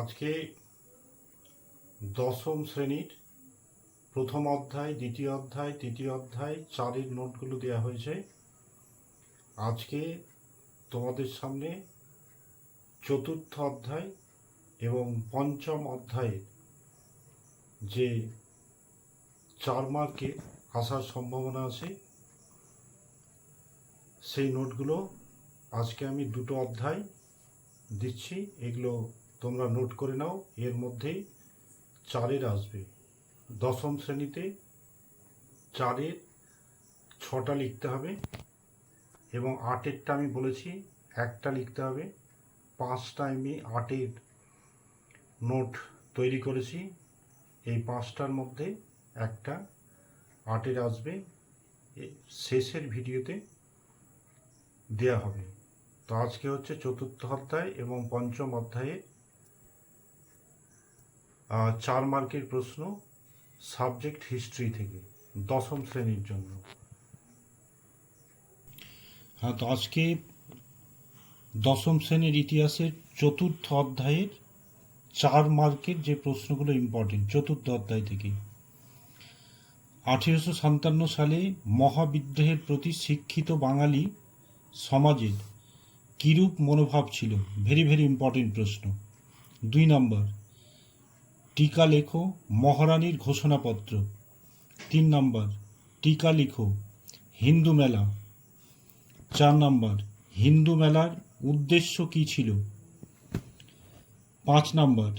আজকে দশম শ্রেণির প্রথম অধ্যায়, দ্বিতীয় অধ্যায়, তৃতীয় অধ্যায়, চারের নোটগুলো দেওয়া হয়েছে। আজকে তোমাদের সামনে চতুর্থ অধ্যায় এবং পঞ্চম অধ্যায়ে যে চার মার্কে আসার সম্ভাবনা আছে, সেই নোটগুলো আজকে আমি দুটো অধ্যায় দিচ্ছি। এগুলো তোমরা নোট করে নাও এর মধ্যেই চারের আসবে। দশম শ্রেণীতে চারের ছটা লিখতে হবে এবং আটেরটা আমি বলেছি একটা লিখতে হবে। পাঁচটা আমি আটের নোট তৈরি করেছি এই পাঁচটার মধ্যে একটা আটের আসবে। শেষের ভিডিওতে দেয়া হবে। তো আজকে হচ্ছে চতুর্থ অধ্যায় এবং পঞ্চম অধ্যায়ে আহ, চার মার্কের প্রশ্ন, সাবজেক্ট হিস্ট্রি থেকে, দশম শ্রেণির জন্য। হ্যাঁ তো আজকে দশম শ্রেণির ইতিহাসের চতুর্থ অধ্যায়ের চার মার্কের যে প্রশ্নগুলো ইম্পর্টেন্ট চতুর্থ অধ্যায় থেকে। আঠেরোশো সাতান্ন সালে মহাবিদ্রোহের প্রতি শিক্ষিত বাঙালি সমাজের কিরূপ মনোভাব ছিল? ভেরি ভেরি ইম্পর্টেন্ট প্রশ্ন। দুই নম্বর টিকা লেখো, মহারানীর ঘোষণাপত্র। তিন নম্বর, টিকা লিখো, হিন্দু মেলা। চার নম্বর, হিন্দু মেলার উদ্দেশ্য কী ছিল? পাঁচ নম্বর,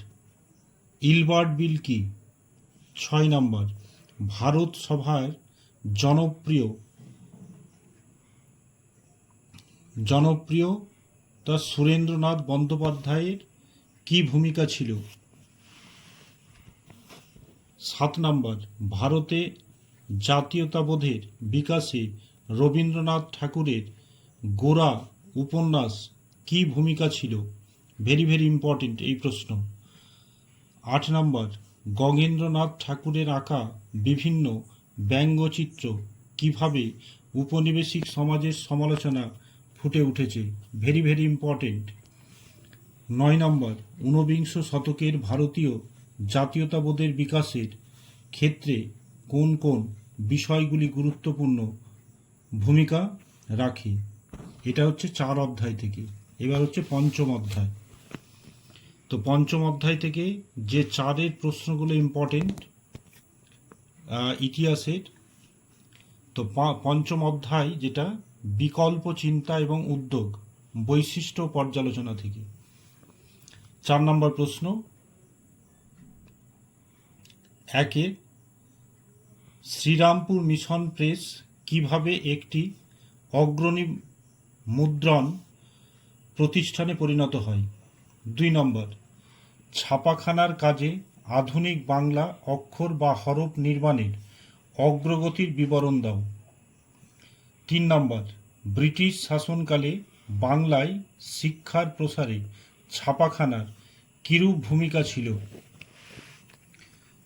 ইলবার্ট বিল কি? ছয় নম্বর, ভারত সভার জনপ্রিয় জনপ্রিয় তা সুরেন্দ্রনাথ বন্দ্যোপাধ্যায়ের কি ভূমিকা ছিল? সাত নম্বর, ভারতে জাতীয়তাবোধের বিকাশে রবীন্দ্রনাথ ঠাকুরের গোরা উপন্যাস কি ভূমিকা ছিল? ভেরি ভেরি ইম্পর্টেন্ট এই প্রশ্ন। আট নম্বর, গগেন্দ্রনাথ ঠাকুরের আঁকা বিভিন্ন ব্যঙ্গচিত্র কীভাবে উপনিবেশিক সমাজের সমালোচনা ফুটে উঠেছে? ভেরি ভেরি ইম্পর্টেন্ট নয় নম্বর, ঊনবিংশ শতকের ভারতীয় জাতীয়তাবোধের বিকাশের ক্ষেত্রে কোন কোন বিষয়গুলি গুরুত্বপূর্ণ ভূমিকা রাখে? এটা হচ্ছে চার অধ্যায় থেকে। এবার হচ্ছে পঞ্চম অধ্যায়। তো পঞ্চম অধ্যায় থেকে যে চারের প্রশ্নগুলো ইম্পর্টেন্ট ইতিহাসের, তো পঞ্চম অধ্যায় যেটা বিকল্প চিন্তা এবং উদ্যোগ, বৈশিষ্ট্য পর্যালোচনা থেকে। চার নম্বর প্রশ্ন একে শ্রীরামপুর মিশন প্রেস কীভাবে একটি অগ্রণী মুদ্রণ প্রতিষ্ঠানে পরিণত হয়? দুই নম্বর, ছাপাখানার কাজে আধুনিক বাংলা অক্ষর বা হরফ নির্মাণের অগ্রগতির বিবরণ দাও। তিন নম্বর, ব্রিটিশ শাসনকালে বাংলায় শিক্ষার প্রসারে ছাপাখানার কিরূপ ভূমিকা ছিল?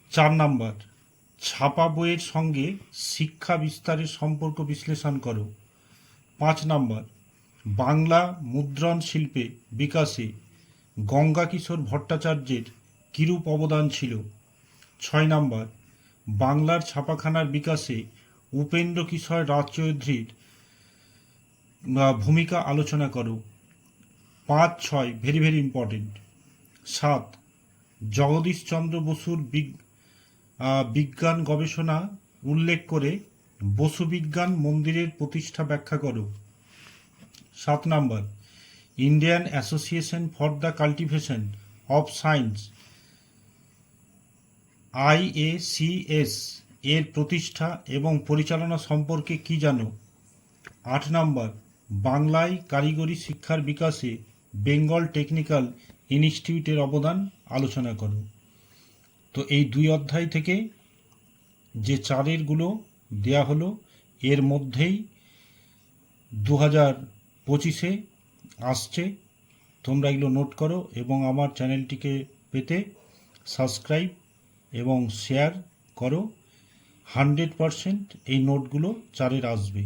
চার নাম্বার, ছাপা বইয়ের সঙ্গে শিক্ষা বিস্তারের সম্পর্ক বিশ্লেষণ করো। পাঁচ নম্বর, বাংলা মুদ্রণ শিল্পে বিকাশে গঙ্গা কিশোর ভট্টাচার্যের কিরূপ অবদান ছিল? ছয় নম্বর, বাংলার ছাপাখানার বিকাশে উপেন্দ্র কিশোর রাজচৌধুরীর ভূমিকা আলোচনা করো। পাঁচ ছয়, ভেরি ভেরি ইম্পর্টেন্ট। সাত জগদীশচন্দ্র বসুর বিগ- বিজ্ঞান গবেষণা উল্লেখ করে বসু বিজ্ঞান মন্দিরের প্রতিষ্ঠা ব্যাখ্যা করো। সাত নম্বর, Indian association for the cultivation of science, IACS, এর প্রতিষ্ঠা এবং পরিচালনা সম্পর্কে কি জানো? আট নম্বর, বাংলায় কারিগরি শিক্ষার বিকাশে বেঙ্গল টেকনিক্যাল ইনস্টিটিউটের অবদান আলোচনা করো। তো এই দুই অধ্যায় থেকে যে চারেরগুলো দেয়া হলো, এর মধ্যেই দু হাজার পঁচিশে আসছে। তোমরা এগুলো নোট করো এবং আমার চ্যানেলটিকে পেতে সাবস্ক্রাইব এবং শেয়ার করো। হান্ড্রেড পারসেন্ট এই নোটগুলো চারের আসবে।